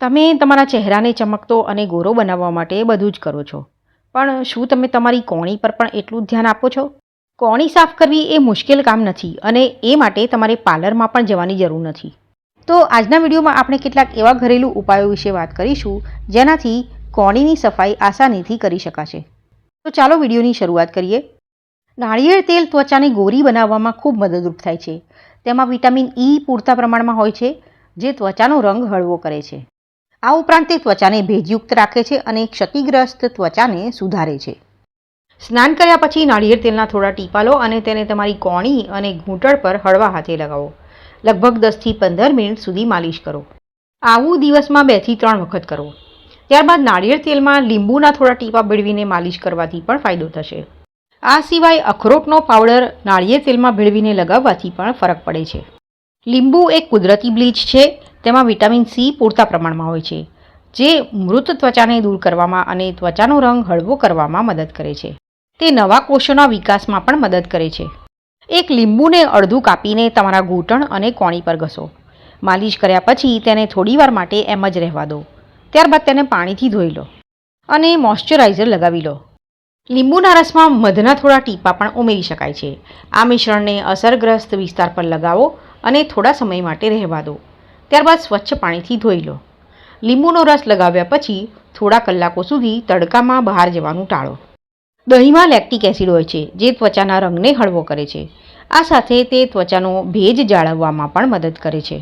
તમે તમારા ચહેરાને ચમકતો અને ગોરો બનાવવા માટે બધું જ કરો છો. પણ શું તમે તમારી કોણી પર પણ એટલું ધ્યાન આપો છો? કોણી સાફ કરવી એ મુશ્કેલ કામ નથી અને એ માટે તમારે પાર્લરમાં પણ જવાની જરૂર નથી. તો આજના વિડીયોમાં આપણે કેટલાક એવા ઘરેલું ઉપાયો વિશે વાત કરીશું, જેનાથી કોણીની સફાઈ આસાનીથી કરી શકાશે. તો ચાલો વિડીયોની શરૂઆત કરીએ. નાળિયેર તેલ ત્વચાને ગોરી બનાવવામાં ખૂબ મદદરૂપ થાય છે. તેમાં વિટામિન ઈ પૂરતા પ્રમાણમાં હોય છે, જે ત્વચાનો રંગ હળવો કરે છે. આ ઉપરાંત તે ત્વચાને ભેજયુક્ત રાખે છે અને ક્ષતિગ્રસ્ત ત્વચાને સુધારે છે. સ્નાન કર્યા પછી નાળિયેર તેલના થોડા ટીપા લો અને તેને તમારી કોણી અને ઘૂંટણ પર હળવા હાથે લગાવો. લગભગ દસથી પંદર મિનિટ સુધી માલિશ કરો. આવું દિવસમાં બેથી ત્રણ વખત કરો. ત્યારબાદ નાળિયેર તેલમાં લીંબુના થોડા ટીપા ભેળવીને માલિશ કરવાથી પણ ફાયદો થશે. આ સિવાય અખરોટનો પાવડર નાળિયેર તેલમાં ભેળવીને લગાવવાથી પણ ફરક પડે છે. લીંબુ એક કુદરતી બ્લીચ છે. તેમાં વિટામિન સી પૂરતા પ્રમાણમાં હોય છે, જે મૃત ત્વચાને દૂર કરવામાં અને ત્વચાનો રંગ હળવો કરવામાં મદદ કરે છે. તે નવા કોષોના વિકાસમાં પણ મદદ કરે છે. એક લીંબુને અડધું કાપીને તમારા ઘૂંટણ અને કોણી પર ઘસો. માલિશ કર્યા પછી તેને થોડીવાર માટે એમ જ રહેવા દો. ત્યારબાદ તેને પાણીથી ધોઈ લો અને મોઇશ્ચરાઇઝર લગાવી લો. લીંબુના રસમાં મધના થોડા ટીપા પણ ઉમેરી શકાય છે. આ મિશ્રણને અસરગ્રસ્ત વિસ્તાર પર લગાવો અને થોડા સમય માટે રહેવા દો. ત્યારબાદ સ્વચ્છ પાણીથી ધોઈ લો. લીંબુનો રસ લગાવ્યા પછી થોડા કલાકો સુધી તડકામાં બહાર જવાનું ટાળો. દહીંમાં લેક્ટિક એસિડ હોય છે, જે ત્વચાના રંગને હળવો કરે છે. આ સાથે તે ત્વચાનો ભેજ જાળવવામાં પણ મદદ કરે છે.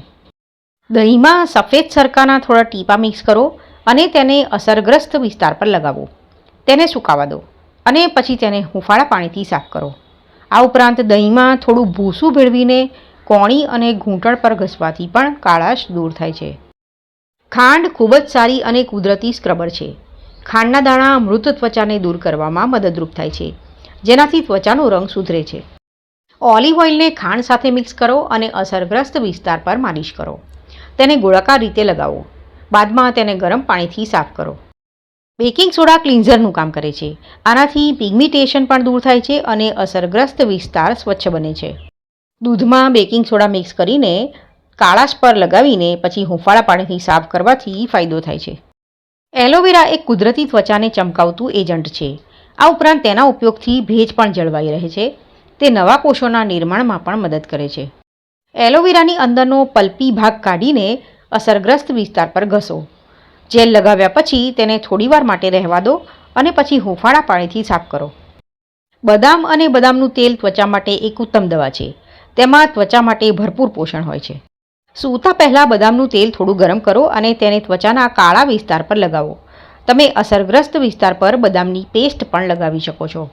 દહીંમાં સફેદ સરકાના થોડા ટીપા મિક્સ કરો અને તેને અસરગ્રસ્ત વિસ્તાર પર લગાવો. તેને સુકાવા દો અને પછી તેને હુંફાળા પાણીથી સાફ કરો. આ ઉપરાંત દહીંમાં થોડું ભૂસું ભેળવીને કોણી અને ઘૂંટણ પર ઘસવાથી પણ કાળાશ દૂર થાય છે. ખાંડ ખૂબ જ સારી અને કુદરતી સ્ક્રબર છે. ખાંડના દાણા મૃત ત્વચાને દૂર કરવામાં મદદરૂપ થાય છે, જેનાથી ત્વચાનો રંગ સુધરે છે. ઓલિવ ઓઇલને ખાંડ સાથે મિક્સ કરો અને અસરગ્રસ્ત વિસ્તાર પર માલિશ કરો. તેને ગોળાકાર રીતે લગાવો. બાદમાં તેને ગરમ પાણીથી સાફ કરો. બેકિંગ સોડા ક્લિન્ઝરનું કામ કરે છે. આનાથી પિગ્મિટેશન પણ દૂર થાય છે અને અસરગ્રસ્ત વિસ્તાર સ્વચ્છ બને છે. દૂધમાં બેકિંગ સોડા મિક્સ કરીને કાળાશ પર લગાવીને પછી હુંફાળા પાણીથી સાફ કરવાથી ફાયદો થાય છે. એલોવેરા એક કુદરતી ત્વચાને ચમકાવતું એજન્ટ છે. આ ઉપરાંત તેના ઉપયોગથી ભેજ પણ જળવાઈ રહે છે. તે નવા કોષોના નિર્માણમાં પણ મદદ કરે છે. એલોવેરાની અંદરનો પલ્પી ભાગ કાઢીને અસરગ્રસ્ત વિસ્તાર પર ઘસો. જેલ લગાવ્યા પછી તેને થોડીવાર માટે રહેવા દો અને પછી હુંફાળા પાણીથી સાફ કરો. બદામ અને બદામનું તેલ ત્વચા માટે એક ઉત્તમ દવા છે. તેમાં ત્વચા માટે ભરપૂર પોષણ હોય છે. સૂતા પહેલાં બદામનું તેલ થોડું ગરમ કરો અને તેને ત્વચાના કાળા વિસ્તાર પર લગાવો. તમે અસરગ્રસ્ત વિસ્તાર પર બદામની પેસ્ટ પણ લગાવી શકો છો.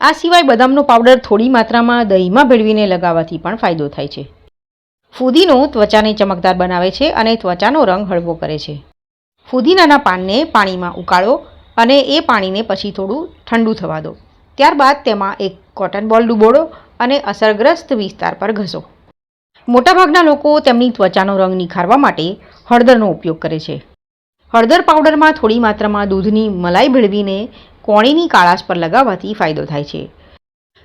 આ સિવાય બદામનો પાવડર થોડી માત્રામાં દહીંમાં ભેળવીને લગાવવાથી પણ ફાયદો થાય છે. ફુદીનો ત્વચાને ચમકદાર બનાવે છે અને ત્વચાનો રંગ હળવો કરે છે. ફુદીનાના પાનને પાણીમાં ઉકાળો અને એ પાણીને પછી થોડું ઠંડુ થવા દો. ત્યારબાદ તેમાં એક કોટન બોલ ડૂબોળો અને અસરગ્રસ્ત વિસ્તાર પર ઘસો. મોટાભાગના લોકો તેમની ત્વચાનો રંગ નિખારવા માટે હળદરનો ઉપયોગ કરે છે. હળદર પાવડરમાં થોડી માત્રામાં દૂધની મલાઈ ભેળવીને કોણીની કાળાશ પર લગાવવાથી ફાયદો થાય છે.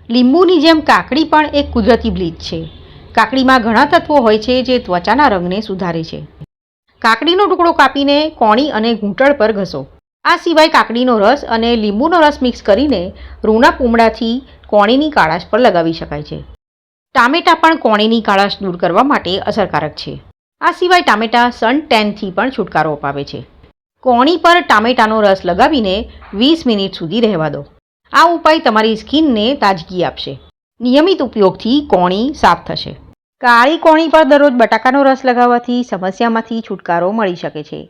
લીંબુની જેમ કાકડી પણ એક કુદરતી બ્લીચ છે. કાકડીમાં ઘણા તત્વો હોય છે જે ત્વચાના રંગને સુધારે છે. કાકડીનો ટુકડો કાપીને કોણી અને ઘૂંટણ પર ઘસો. આ સિવાય કાકડીનો રસ અને લીંબુનો રસ મિક્સ કરીને રૂના પૂમડાથી કોણીની કાળાશ પર લગાવી શકાય છે. ટામેટાં પણ કોણીની કાળાશ દૂર કરવા માટે અસરકારક છે. આ સિવાય ટામેટાં સન ટેનથી પણ છુટકારો અપાવે છે. કોણી પર ટામેટાનો રસ લગાવીને વીસ મિનિટ સુધી રહેવા દો. આ ઉપાય તમારી સ્કિનને તાજગી આપશે. નિયમિત ઉપયોગથી કોણી સાફ થશે. કાળી કોણી પર દરરોજ બટાકાનો રસ લગાવવાથી સમસ્યામાંથી છુટકારો મળી શકે છે.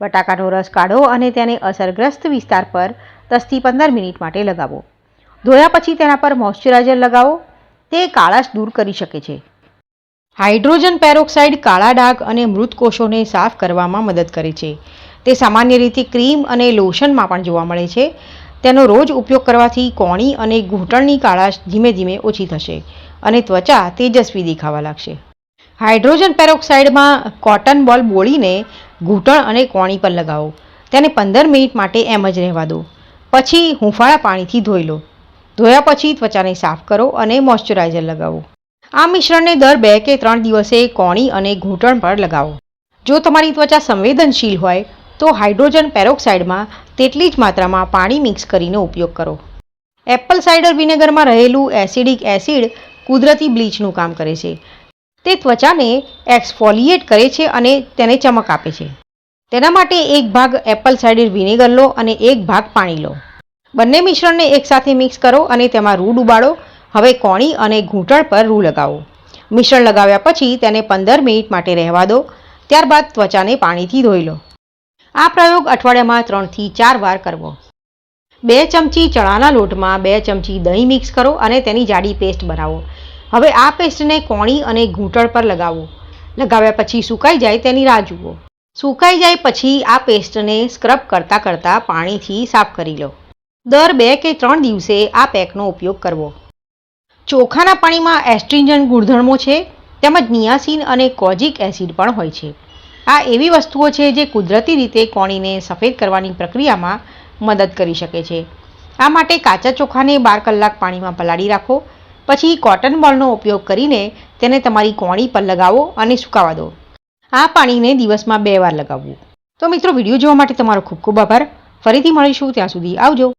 બટાકાનો રસ કાઢો અને તેને અસરગ્રસ્ત વિસ્તાર પર દસથી પંદર મિનિટ માટે લગાવો. ધોયા પછી તેના પર મોઇશ્ચરાઇઝર લગાવો. તે કાળાશ દૂર કરી શકે છે. હાઇડ્રોજન પેરોક્સાઇડ કાળા ડાઘ અને મૃત કોષોને સાફ કરવામાં મદદ કરે છે. તે સામાન્ય રીતે ક્રીમ અને લોશનમાં પણ જોવા મળે છે. તેનો રોજ ઉપયોગ કરવાથી કોણી અને ઘૂંટણની કાળાશ ધીમે ધીમે ઓછી થશે અને ત્વચા તેજસ્વી દેખાવા લાગશે. હાઇડ્રોજન પેરોક્સાઇડમાં કોટન બોલ બોળીને ઘૂંટણ અને કોણી પર લગાવો. તેને પંદર મિનિટ માટે એમ જ રહેવા દો. પછી હુંફાળા પાણીથી ધોઈ લો. ધોયા પછી ત્વચાને સાફ કરો અને મોઇશ્ચરાઇઝર લગાવો. આ મિશ્રણને દર બે કે ત્રણ દિવસે કોણી અને ઘૂંટણ પર લગાવો. જો તમારી ત્વચા સંવેદનશીલ હોય, તો હાઇડ્રોજન પેરોક્સાઇડમાં તેટલી જ માત્રામાં પાણી મિક્સ કરીને ઉપયોગ કરો. એપલ સાઇડર વિનેગરમાં રહેલું એસિડિક એસિડ કુદરતી બ્લીચનું કામ કરે છે. તે ત્વચાને એક્સફોલિએટ કરે છે અને તેને ચમક આપે છે. તેના માટે એક ભાગ એપલ સાઇડર વિનેગર લો અને એક ભાગ પાણી લો. બંને મિશ્રણને એકસાથે મિક્સ કરો અને તેમાં રૂ ડુબાડો હવે કોણી અને ઘૂંટણ પર રૂ લગાવો. મિશ્રણ લગાવ્યા પછી તેને પંદર મિનિટ માટે રહેવા દો. ત્યારબાદ ત્વચાને પાણીથી ધોઈ લો. આ પ્રયોગ અઠવાડિયામાં ત્રણથી ચાર વાર કરવો. બે ચમચી ચણાના લોટમાં બે ચમચી દહીં મિક્સ કરો અને તેની જાડી પેસ્ટ બનાવો. હવે આ પેસ્ટને કોણી અને ઘૂંટણ પર લગાવો. લગાવ્યા પછી સુકાઈ જાય તેની રાહ જુઓ. સુકાઈ જાય પછી આ પેસ્ટને સ્ક્રબ કરતાં કરતાં પાણીથી સાફ કરી લો. દર બે કે ત્રણ દિવસે આ પેકનો ઉપયોગ કરવો. ચોખાના પાણીમાં એસ્ટ્રિન્જન ગુણધર્મો છે, તેમજ નિયાસિન અને કોજિક એસિડ પણ હોય છે. આ એવી વસ્તુઓ છે જે કુદરતી રીતે કોણીને સફેદ કરવાની પ્રક્રિયામાં મદદ કરી શકે છે. આ માટે કાચા ચોખાને બાર કલાક પાણીમાં પલાળી રાખો, પછી કોટન બોલનો ઉપયોગ કરીને તેને તમારી કોણી પર લગાવો અને સુકાવા દો. આ પાણીને દિવસમાં બે વાર લગાવવું. તો મિત્રો, વીડિયો જોવા માટે તમારો ખૂબ ખૂબ આભાર. ફરીથી મળીશું, ત્યાં સુધી આવજો.